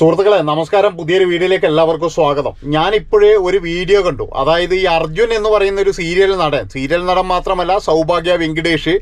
സുഹൃത്തുക്കളെ നമസ്കാരം. പുതിയൊരു വീഡിയോയിലേക്ക് എല്ലാവർക്കും സ്വാഗതം. ഞാൻ ഇപ്പോഴേ ഒരു വീഡിയോ കണ്ടു. അതായത് ഈ അർജുൻ എന്ന് പറയുന്ന ഒരു സീരിയൽ നടൻ. സീരിയൽ നടൻ മാത്രമല്ല സൗഭാഗ്യ വെങ്കിടേഷ്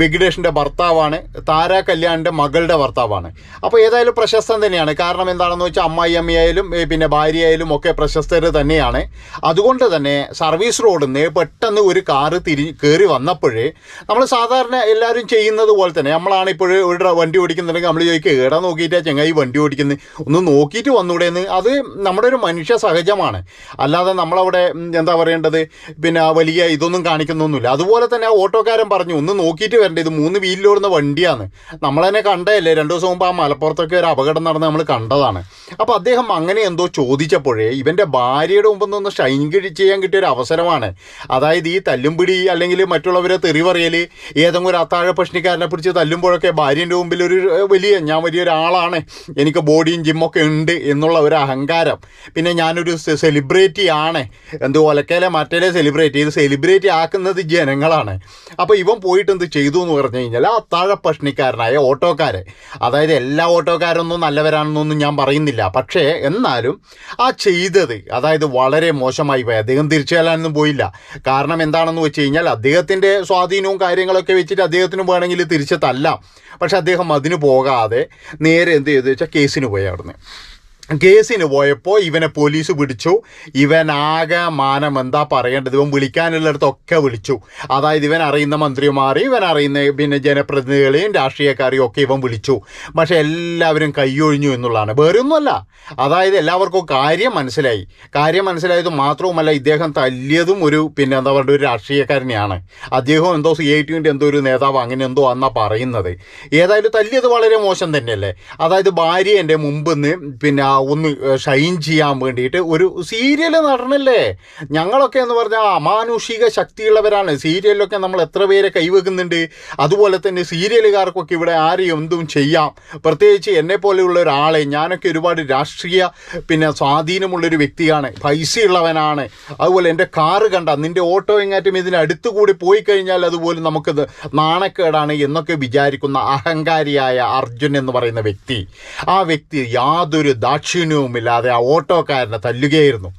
വെങ്കടേഷിന്റെ ഭർത്താവാണ് താര കല്യാണിന്റെ മകളുടെ ഭർത്താവാണ്. അപ്പോൾ ഏതായാലും പ്രശസ്തൻ തന്നെയാണ്. കാരണം എന്താണെന്ന് വെച്ചാൽ അമ്മായി അമ്മയായാലും പിന്നെ ഭാര്യയായാലും ഒക്കെ പ്രശസ്തർ തന്നെയാണ്. അതുകൊണ്ട് തന്നെ സർവീസ് റോഡിൽ നിന്ന് പെട്ടെന്ന് ഒരു കാറ് തിരി കയറി വന്നപ്പോഴേ നമ്മൾ സാധാരണ എല്ലാവരും ചെയ്യുന്നത് പോലെ തന്നെ നമ്മളാണ് ഇപ്പോഴും ഒരു വണ്ടി ഓടിക്കുന്നുണ്ടെങ്കിൽ നമ്മൾ ചോദിക്കുക ഏടാ നോക്കിയിട്ടാ ചങ്ങായി വണ്ടി ഓടിക്കുന്നത് ഒന്ന് നോക്കിയിട്ട് വന്നൂടെ എന്ന് അത് നമ്മുടെ ഒരു മനുഷ്യ സഹജമാണ്. അല്ലാതെ നമ്മളവിടെ എന്താ പറയേണ്ടത്? പിന്നെ വലിയ ഇതൊന്നും കാണിക്കുന്നൊന്നുമില്ല. അതുപോലെ തന്നെ ഓട്ടോക്കാരൻ പറഞ്ഞു ഒന്ന് നോക്കിയിട്ട് വരണ്ടേ ഇത് മൂന്ന് വീലിലോടുന്ന വണ്ടിയാണ്. നമ്മൾ തന്നെ കണ്ടതല്ലേ രണ്ടു ദിവസം മുമ്പ് ആ മലപ്പുറത്തൊക്കെ ഒരു അപകടം നടന്ന് നമ്മൾ കണ്ടതാണ്. അപ്പോൾ അദ്ദേഹം അങ്ങനെ എന്തോ ചോദിച്ചപ്പോഴേ ഇവന്റെ ഭാര്യയുടെ മുമ്പ് നിന്ന് ഷൈൻ ചെയ്യാൻ കിട്ടിയ ഒരു അവസരമാണ്. അതായത് ഈ തല്ലുംപിടി അല്ലെങ്കിൽ മറ്റുള്ളവരെ തെറി പറയൽ ഏതെങ്കിലും ഒരു അത്താഴ പ്രശ്നക്കാരനെ പിടിച്ച് തല്ലുമ്പോഴൊക്കെ ഭാര്യന്റെ മുമ്പിൽ ഒരു വലിയ ഞാൻ വലിയൊരാളാണ് എനിക്ക് ബോഡിയും ജിമ്മൊക്കെ ഉണ്ട് എന്നുള്ള ഒരു അഹങ്കാരം. പിന്നെ ഞാനൊരു സെലിബ്രിറ്റി ആണ്. എന്ത് ഒലക്കേലെ മറ്റേലെ സെലിബ്രേറ്റ് ഇത് സെലിബ്രിറ്റി ആക്കുന്നത് ജനങ്ങളാണ്. അപ്പോൾ ഇവൻ പോയിട്ട് എന്ത് ചെയ്തു എന്ന് പറഞ്ഞു കഴിഞ്ഞാൽ ആ അത്താഴ പ്രശ്നക്കാരനായ ഓട്ടോക്കാരെ. അതായത് എല്ലാ ഓട്ടോക്കാരൊന്നും നല്ലവരാണെന്നൊന്നും ഞാൻ പറയുന്നില്ല. പക്ഷേ എന്നാലും ആ ചെയ്തത് അതായത് വളരെ മോശമായി പോയി. അദ്ദേഹം തിരിച്ചു പോയില്ല. കാരണം എന്താണെന്ന് വെച്ച് കഴിഞ്ഞാൽ അദ്ദേഹത്തിന്റെ സ്വാധീനവും കാര്യങ്ങളൊക്കെ വെച്ചിട്ട് അദ്ദേഹത്തിന് വേണമെങ്കിൽ തിരിച്ചെത്തല്ല പക്ഷേ പക്ഷെ അദ്ദേഹം അതിന് പോകാതെ നേരെ എന്ത് ചെയ്തു വെച്ചാൽ കേസിന് പോയി Right കേസിന് പോയപ്പോൾ ഇവനെ പോലീസ് പിടിച്ചു ഇവനാകെ മാനം എന്താ പറയേണ്ടത്? ഇവൻ വിളിക്കാനുള്ളിടത്തൊക്കെ വിളിച്ചു. അതായത് ഇവൻ അറിയുന്ന മന്ത്രിമാരെയും ഇവൻ അറിയുന്ന പിന്നെ ജനപ്രതിനിധികളെയും രാഷ്ട്രീയക്കാരെയും ഒക്കെ ഇവൻ വിളിച്ചു. പക്ഷെ എല്ലാവരും കൈയൊഴിഞ്ഞു എന്നുള്ളതാണ്. വേറെ ഒന്നുമല്ല അതായത് എല്ലാവർക്കും കാര്യം മനസ്സിലായി. കാര്യം മനസ്സിലായത് മാത്രവുമല്ല ഇദ്ദേഹം തല്ലിയതും ഒരു പിന്നെ എന്താ പറയുക ഒരു രാഷ്ട്രീയക്കാരനെയാണ്. അദ്ദേഹം എന്തോ സി ഐ ടിന്റെ എന്തോ ഒരു നേതാവ് അങ്ങനെ എന്തോ എന്നാ പറയുന്നത്. ഏതായാലും തല്ലിയത് വളരെ മോശം തന്നെയല്ലേ? അതായത് ഭാര്യ എന്റെ മുമ്പ് നിന്ന് പിന്നെ ഒന്ന് ഷൈൻ ചെയ്യാൻ വേണ്ടിയിട്ട് ഒരു സീരിയൽ നടനല്ലേ? ഞങ്ങളൊക്കെ എന്ന് പറഞ്ഞാൽ അമാനുഷിക ശക്തിയുള്ളവരാണ്. സീരിയലിലൊക്കെ നമ്മൾ എത്ര പേരെ കൈവെക്കുന്നുണ്ട്? അതുപോലെ തന്നെ സീരിയലുകാർക്കൊക്കെ ഇവിടെ ആരെയും എന്തും ചെയ്യാം. പ്രത്യേകിച്ച് എന്നെ പോലെയുള്ള ഒരാളെ ഞാനൊക്കെ ഒരുപാട് രാഷ്ട്രീയ പിന്നെ സ്വാധീനമുള്ളൊരു വ്യക്തിയാണ്. പൈസയുള്ളവനാണ്. അതുപോലെ എന്റെ കാറ് കണ്ട നിന്റെ ഓട്ടോ എങ്ങാറ്റും ഇതിന് അടുത്തുകൂടി പോയി കഴിഞ്ഞാൽ അതുപോലെ നമുക്കത് നാണക്കേടാണ് എന്നൊക്കെ വിചാരിക്കുന്ന അഹങ്കാരിയായ അർജുൻ എന്ന് പറയുന്ന വ്യക്തി. ആ വ്യക്തി യാതൊരു ദാക്ഷിണ്യവുമില്ലാതെ ആ ഓട്ടോക്കാരനെ തല്ലുകയായിരുന്നു.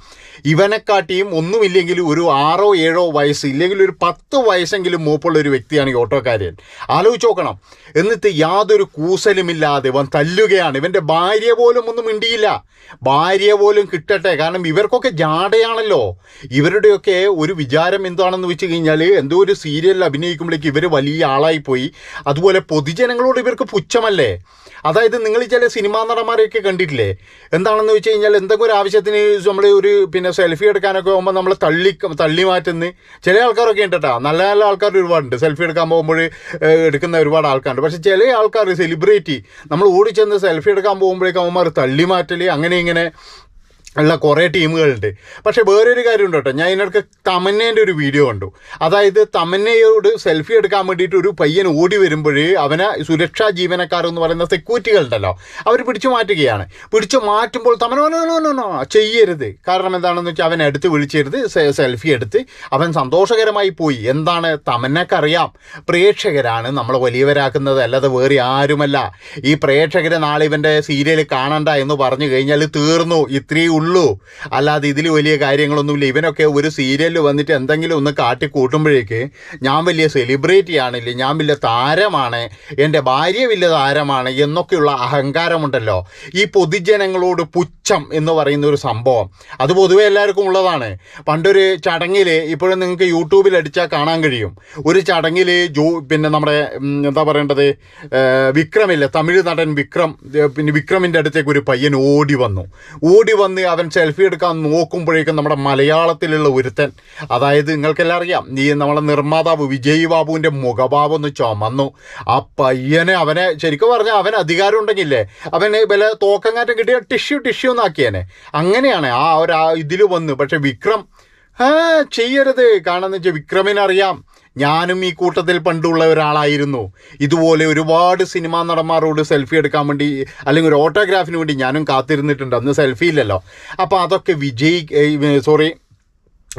ഇവനെക്കാട്ടിയും ഒന്നുമില്ലെങ്കിൽ ഒരു ആറോ ഏഴോ വയസ്സ് ഇല്ലെങ്കിൽ ഒരു പത്ത് വയസ്സെങ്കിലും മൂപ്പുള്ള ഒരു വ്യക്തിയാണ് ഈ ഓട്ടോക്കാരൻ ആലോചിച്ച് നോക്കണം. എന്നിട്ട് യാതൊരു കൂസലുമില്ലാതെ ഇവൻ തല്ലുകയാണ്. ഇവന്റെ ഭാര്യ പോലും ഒന്നും മിണ്ടിയില്ല. ഭാര്യ പോലും കിട്ടട്ടെ. കാരണം ഇവർക്കൊക്കെ ജാടയാണല്ലോ. ഇവരുടെയൊക്കെ ഒരു വിചാരം എന്താണെന്ന് വെച്ച് കഴിഞ്ഞാൽ എന്തോ ഒരു സീരിയലിൽ അഭിനയിക്കുമ്പോഴേക്ക് ഇവർ വലിയ ആളായിപ്പോയി. അതുപോലെ പൊതുജനങ്ങളോട് ഇവർക്ക് പുച്ഛമല്ലേ? അതായത് നിങ്ങൾ ചില സിനിമാ നടന്മാരെയൊക്കെ കണ്ടിട്ടില്ലേ? എന്താണെന്ന് വെച്ച് കഴിഞ്ഞാൽ എന്തെങ്കിലും ഒരു ആവശ്യത്തിന് നമ്മൾ ഒരു പിന്നെ സെൽഫി എടുക്കാനൊക്കെ പോകുമ്പോൾ നമ്മൾ തള്ളി തള്ളി മാറ്റുന്ന ചില ആൾക്കാരൊക്കെ ഉണ്ട് കേട്ടോ നല്ല നല്ല ആൾക്കാർ ഒരുപാടുണ്ട്. സെൽഫി എടുക്കാൻ പോകുമ്പോൾ എടുക്കുന്ന ഒരുപാട് ആൾക്കാരുണ്ട്. പക്ഷേ ചില ആൾക്കാർ സെലിബ്രിറ്റി നമ്മൾ ഓടിച്ചെന്ന് സെൽഫി എടുക്കാൻ പോകുമ്പോഴേക്കും അവന്മാർ തള്ളി മാറ്റൽ അങ്ങനെ ഇങ്ങനെ ഉള്ള കുറേ ടീമുകളുണ്ട്. പക്ഷേ വേറൊരു കാര്യമുണ്ട് കേട്ടോ. ഞാൻ ഇതിനിടയ്ക്ക് തമന്നേന്റെ ഒരു വീഡിയോ കണ്ടു. അതായത് തമന്നയോട് സെൽഫി എടുക്കാൻ വേണ്ടിയിട്ട് ഒരു പയ്യൻ ഓടി വരുമ്പോൾ അവനെ സുരക്ഷാ ജീവനക്കാർ എന്ന് പറയുന്ന സെക്യൂരിറ്റികളുണ്ടല്ലോ അവർ പിടിച്ചു മാറ്റുകയാണ്. പിടിച്ചു മാറ്റുമ്പോൾ തമനോ നോ നോ നോ നോ ചെയ്യരുത്. കാരണം എന്താണെന്ന് വെച്ചാൽ അവൻ എടുത്ത് വിളിച്ചരുത്. സെൽഫി എടുത്ത് അവൻ സന്തോഷകരമായി പോയി. എന്താണ് തമന്നക്കറിയാം. പ്രേക്ഷകരാണ് നമ്മളെ വലിയവരാക്കുന്നത്. അല്ലാതെ വേറെ ആരുമല്ല. ഈ പ്രേക്ഷകരെ നാളെ ഇവന്റെ സീരിയൽ കാണണ്ട എന്ന് പറഞ്ഞു കഴിഞ്ഞാൽ തീർന്നു. ഇത്രയേ ഉള്ളൂ. അല്ലാതെ ഇതിൽ വലിയ കാര്യങ്ങളൊന്നുമില്ല. ഇവനൊക്കെ ഒരു സീരിയലിൽ വന്നിട്ട് എന്തെങ്കിലും ഒന്ന് കാട്ടി കൂട്ടുമ്പോഴേക്ക് ഞാൻ വലിയ സെലിബ്രിറ്റി ആണില്ലേ ഞാൻ വലിയ താരമാണ് എന്റെ ഭാര്യ വലിയ താരമാണ് എന്നൊക്കെയുള്ള അഹങ്കാരമുണ്ടല്ലോ. ഈ പൊതുജനങ്ങളോട് പുച്ഛം എന്ന് പറയുന്ന ഒരു സംഭവം. അത് പൊതുവെ എല്ലാവർക്കും ഉള്ളതാണ്. പണ്ടൊരു ചടങ്ങിൽ ഇപ്പോഴും നിങ്ങൾക്ക് യൂട്യൂബിൽ അടിച്ചാൽ കാണാൻ കഴിയും. ഒരു ചടങ്ങിൽ ജോ പിന്നെ നമ്മുടെ എന്താ പറയേണ്ടത്? വിക്രമില്ല തമിഴ് നടൻ വിക്രം പിന്നെ വിക്രമിന്റെ അടുത്തേക്ക് ഒരു പയ്യൻ ഓടി വന്നു. ഓടി വന്ന് അവൻ സെൽഫി എടുക്കാൻ നോക്കുമ്പോഴേക്കും നമ്മുടെ മലയാളത്തിലുള്ള ഒരുത്തൻ. അതായത് നിങ്ങൾക്കെല്ലാം അറിയാം ഈ നമ്മളെ നിർമ്മാതാവ് വിജയ് ബാബുവിന്റെ മുഖഭാവം ഒന്ന് ചുമന്നു. ആ പയ്യനെ അവനെ ശരിക്കും പറഞ്ഞാൽ അവൻ അധികാരം ഉണ്ടെങ്കിലേ അവന് വില തോക്കങ്ങാറ്റം കിട്ടിയ ടിഷ്യൂ ടിഷ്യൂ എന്നാക്കിയേനെ. അങ്ങനെയാണ് ആ ഒരു ഇതിൽ വന്ന്. പക്ഷെ വിക്രം ചെയ്യരുത്. കാണാന്ന് വെച്ചാൽ വിക്രമിനറിയാം ഞാനും ഈ കൂട്ടത്തിൽ പണ്ടുള്ള ഒരാളായിരുന്നു. ഇതുപോലെ ഒരുപാട് സിനിമാ നടന്മാരോട് സെൽഫി എടുക്കാൻ വേണ്ടി അല്ലെങ്കിൽ ഒരു ഓട്ടോഗ്രാഫിന് വേണ്ടി ഞാനും കാത്തിരുന്നിട്ടുണ്ട്. അന്ന് സെൽഫി ഇല്ലല്ലോ. അപ്പോൾ അതൊക്കെ വിജയി സോറി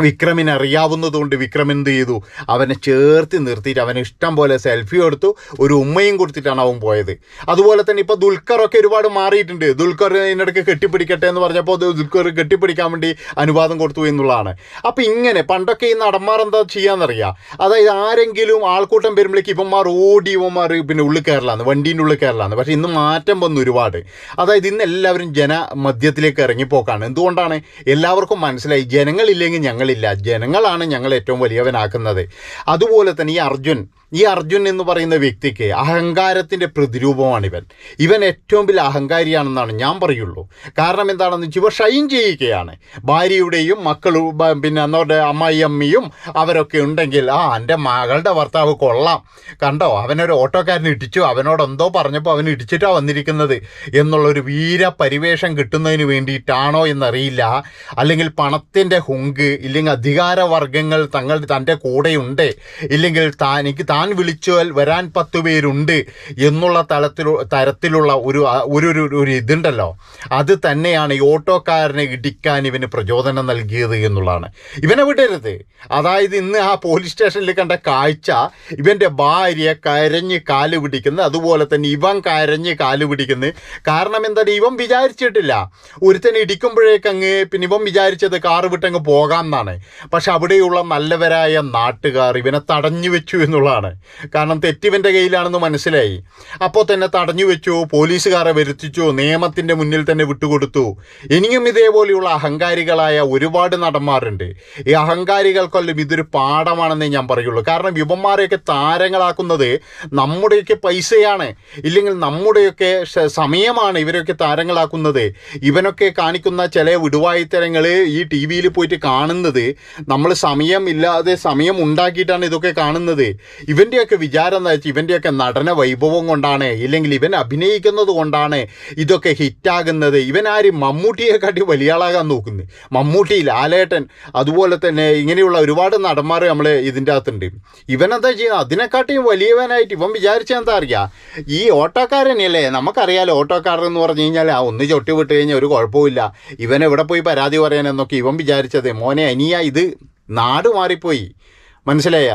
വിക്രമിനെ അറിയാവുന്നതുകൊണ്ട് വിക്രം എന്ത് ചെയ്തു? അവനെ ചേർത്ത് നിർത്തിയിട്ട് അവന് ഇഷ്ടം പോലെ സെൽഫി എടുത്തു. ഒരു ഉമ്മയും കൊടുത്തിട്ടാണ് അവൻ പോയത്. അതുപോലെ തന്നെ ഇപ്പോൾ ദുൽഖറൊക്കെ ഒരുപാട് മാറിയിട്ടുണ്ട്. ദുൽഖർ ഇതിനിടയ്ക്ക് കെട്ടിപ്പിടിക്കട്ടെ എന്ന് പറഞ്ഞപ്പോൾ ദുൽഖർ കെട്ടിപ്പിടിക്കാൻ വേണ്ടി അനുവാദം കൊടുത്തു എന്നുള്ളതാണ്. അപ്പോൾ ഇങ്ങനെ പണ്ടൊക്കെ ഈ നടന്മാർ എന്താ ചെയ്യാന്നറിയാം? അതായത് ആരെങ്കിലും ആൾക്കൂട്ടം വരുമ്പോഴേക്ക് ഇവന്മാർ ഓടി ഇവന്മാർ പിന്നെ ഉള്ളിൽ കയറലാന്ന് വണ്ടീന്റെ ഉള്ളിൽ കയറലാന്ന് പക്ഷേ ഇന്ന് മാറ്റം വന്നു ഒരുപാട്. അതായത് ഇന്ന് എല്ലാവരും ജനമധ്യത്തിലേക്ക് ഇറങ്ങിപ്പോക്കാണ്. എന്തുകൊണ്ടാണ്? എല്ലാവർക്കും മനസ്സിലായി. ജനങ്ങളില്ലെങ്കിൽ ഞങ്ങളില്ല ജനങ്ങളാണ് ഞങ്ങൾ ഏറ്റവും വലിയവനാക്കുന്നത്. അതുപോലെ തന്നെ ഈ അർജുൻ ഈ അർജുൻ എന്ന് പറയുന്ന വ്യക്തിക്ക് അഹങ്കാരത്തിന്റെ പ്രതിരൂപമാണ് ഇവൻ ഇവൻ ഏറ്റവും വലിയ അഹങ്കാരിയാണെന്നാണ് ഞാൻ പറയുള്ളൂ. കാരണം എന്താണെന്ന് വെച്ചാൽ ഇവ ഷൈൻ ചെയ്യുകയാണ്. ഭാര്യയുടെയും മക്കളും പിന്നെ അന്നവരുടെ അമ്മായിയമ്മയും അവരൊക്കെ ഉണ്ടെങ്കിൽ ആ എന്റെ മകളുടെ ഭർത്താവ് കൊള്ളാം. കണ്ടോ? അവനൊരു ഓട്ടോക്കാരൻ ഇടിച്ചു അവനോട് എന്തോ പറഞ്ഞപ്പോൾ അവൻ ഇടിച്ചിട്ടാണ് വന്നിരിക്കുന്നത്. എന്നുള്ളൊരു വീര പരിവേഷം കിട്ടുന്നതിന് വേണ്ടിയിട്ടാണോ എന്നറിയില്ല. അല്ലെങ്കിൽ പണത്തിന്റെ ഹുങ്ക് ഇല്ലെങ്കിൽ അധികാരവർഗങ്ങൾ തങ്ങൾ തന്റെ കൂടെയുണ്ട്. ഇല്ലെങ്കിൽ താൻ എനിക്ക് താൻ വിളിച്ചാൽ വരാൻ പത്ത് പേരുണ്ട് എന്നുള്ള തലത്തിൽ തരത്തിലുള്ള ഒരു ഒരു ഒരു ഇതുണ്ടല്ലോ. അത് തന്നെയാണ് ഈ ഓട്ടോക്കാരനെ ഇടിക്കാൻ ഇവന് പ്രചോദനം നൽകിയത് എന്നുള്ളതാണ്. ഇവനെ വിടരുത്. അതായത് ഇന്ന് ആ പോലീസ് സ്റ്റേഷനിൽ കണ്ട കാഴ്ച ഇവന്റെ ഭാര്യ കരഞ്ഞ് കാൽ പിടിക്കുന്ന. അതുപോലെ തന്നെ ഇവൻ കരഞ്ഞ് കാൽ പിടിക്കുന്നു. കാരണം എന്താണ്? ഇവൻ വിചാരിച്ചിട്ടില്ല. ഒരുത്തനെ ഇടിക്കുമ്പോഴേക്ക് അങ്ങ് പിന്നെ ഇവൻ വിചാരിച്ചത് കാറ് വിട്ടങ്ങ് പോകാം എന്നാണ് പക്ഷെ അവിടെയുള്ള നല്ലവരായ നാട്ടുകാർ ഇവനെ തടഞ്ഞു വെച്ചു എന്നുള്ളതാണ്. കാരണം തെറ്റിവന്റെ കയ്യിലാണെന്ന് മനസ്സിലായി. അപ്പോൾ തന്നെ തടഞ്ഞു വെച്ചു പോലീസുകാരെ വരുത്തിച്ചു നിയമത്തിന്റെ മുന്നിൽ തന്നെ വിട്ടുകൊടുത്തു. ഇനിയും ഇതേപോലെയുള്ള അഹങ്കാരികളായ ഒരുപാട് നടന്മാരുണ്ട്. ഈ അഹങ്കാരികൾക്കൊല്ലം ഇതൊരു പാഠമാണെന്നേ ഞാൻ പറയുള്ളൂ. കാരണം യുവന്മാരെയൊക്കെ താരങ്ങളാക്കുന്നത് നമ്മുടെയൊക്കെ പൈസയാണ്. ഇല്ലെങ്കിൽ നമ്മുടെയൊക്കെ സമയമാണ് ഇവരെയൊക്കെ താരങ്ങളാക്കുന്നത്. ഇവനൊക്കെ കാണിക്കുന്ന ചില വിടുവായിത്തരങ്ങൾ ഈ ടി വിയിൽ പോയിട്ട് കാണുന്നത്. നമ്മൾ സമയം ഇല്ലാതെ സമയം ഉണ്ടാക്കിയിട്ടാണ് ഇതൊക്കെ കാണുന്നത്. ഇവന്റെയൊക്കെ വിചാരം എന്ന് വെച്ചാൽ ഇവന്റെയൊക്കെ നടന വൈഭവം കൊണ്ടാണ് ഇല്ലെങ്കിൽ ഇവൻ അഭിനയിക്കുന്നത് കൊണ്ടാണ് ഇതൊക്കെ ഹിറ്റാകുന്നത്. ഇവനാരും മമ്മൂട്ടിയെക്കാട്ടി മമ്മൂട്ടിയെ കാട്ടി വലിയ ആളാകാൻ നോക്കുന്നത് മമ്മൂട്ടി ലാലേട്ടൻ അതുപോലെ തന്നെ ഇങ്ങനെയുള്ള ഒരുപാട് നടന്മാർ നമ്മൾ ഇതിന്റെ അകത്തുണ്ട്. ഇവനെന്താ ചെയ്യുന്നത് അതിനെക്കാട്ടിയും വലിയവനായിട്ട് ഇവൻ വിചാരിച്ചാൽ എന്താ അറിയാം? ഈ ഓട്ടോക്കാരനല്ലേ നമുക്കറിയാലോ ഓട്ടോക്കാരൻ എന്ന് പറഞ്ഞു കഴിഞ്ഞാൽ ആ ഒന്ന് ചൊട്ടി വിട്ട് കഴിഞ്ഞാൽ ഒരു കുഴപ്പമില്ല ഇവൻ എവിടെ പോയി പരാതി പറയാനെന്നൊക്കെ ഇവൻ വിചാരിച്ചത്. മോനെ അനിയ ഇത് നാട് മാറിപ്പോയി. മനസ്സിലായ?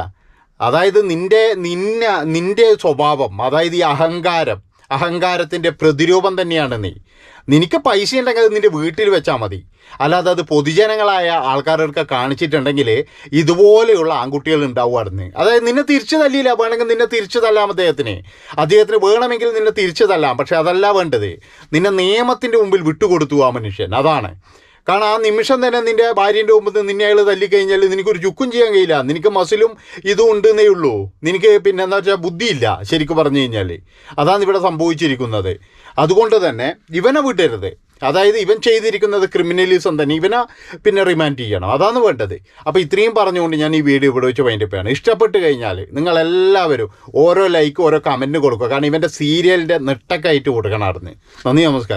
അതായത് നിന്റെ നിന്ന നിന്റെ സ്വഭാവം അതായത് ഈ അഹങ്കാരം അഹങ്കാരത്തിന്റെ പ്രതിരൂപം തന്നെയാണ് നീ. നിനക്ക് പൈസ ഉണ്ടെങ്കിൽ അത് നിന്റെ വീട്ടിൽ വെച്ചാൽ മതി. അല്ലാതെ അത് പൊതുജനങ്ങളായ ആൾക്കാരൊക്കെ കാണിച്ചിട്ടുണ്ടെങ്കിൽ ഇതുപോലെയുള്ള ആൺകുട്ടികൾ ഉണ്ടാവുമായിരുന്നു അതായത് നിന്നെ തിരിച്ചു തല്ലിയില്ല വേണമെങ്കിൽ നിന്നെ തിരിച്ചു തല്ലാം അദ്ദേഹത്തിന്. അദ്ദേഹത്തിന് വേണമെങ്കിൽ നിന്നെ തിരിച്ചു തല്ലാം പക്ഷെ അതല്ല വേണ്ടത്. നിന്നെ നിയമത്തിന്റെ മുമ്പിൽ വിട്ടുകൊടുത്തു ആ മനുഷ്യൻ. അതാണ്. കാരണം ആ നിമിഷം തന്നെ നിന്റെ ഭാര്യന്റെ മുമ്പ് നിന്നെ അയാൾ തല്ലിക്കഴിഞ്ഞാൽ നിനക്കൊരു ചുക്കും ചെയ്യാൻ കഴിയില്ല. നിനക്ക് മസിലും ഇതും ഉണ്ടെന്നേ ഉള്ളൂ. നിനക്ക് പിന്നെ എന്താ വെച്ചാൽ ബുദ്ധിയില്ല ശരിക്കും പറഞ്ഞു കഴിഞ്ഞാൽ അതാണ് ഇവിടെ സംഭവിച്ചിരിക്കുന്നത്. അതുകൊണ്ട് തന്നെ ഇവനെ വിടരുത്. അതായത് ഇവൻ ചെയ്തിരിക്കുന്നത് ക്രിമിനലിസം തന്നെ ഇവനെ പിന്നെ റിമാൻഡ് ചെയ്യണം. അതാണ് വേണ്ടത്. അപ്പോൾ ഇത്രയും പറഞ്ഞുകൊണ്ട് ഞാൻ ഈ വീഡിയോ ഇവിടെ വെച്ച് വൈൻഡപ്പ് ഇഷ്ടപ്പെട്ട് കഴിഞ്ഞാൽ നിങ്ങളെല്ലാവരും ഓരോ ലൈക്ക് ഓരോ കമന്റ് കൊടുക്കുക. കാരണം ഇവന്റെ സീരിയലിന്റെ നെട്ടക്കായിട്ട് കൊടുക്കണമായിരുന്നു നന്ദി നമസ്കാരം.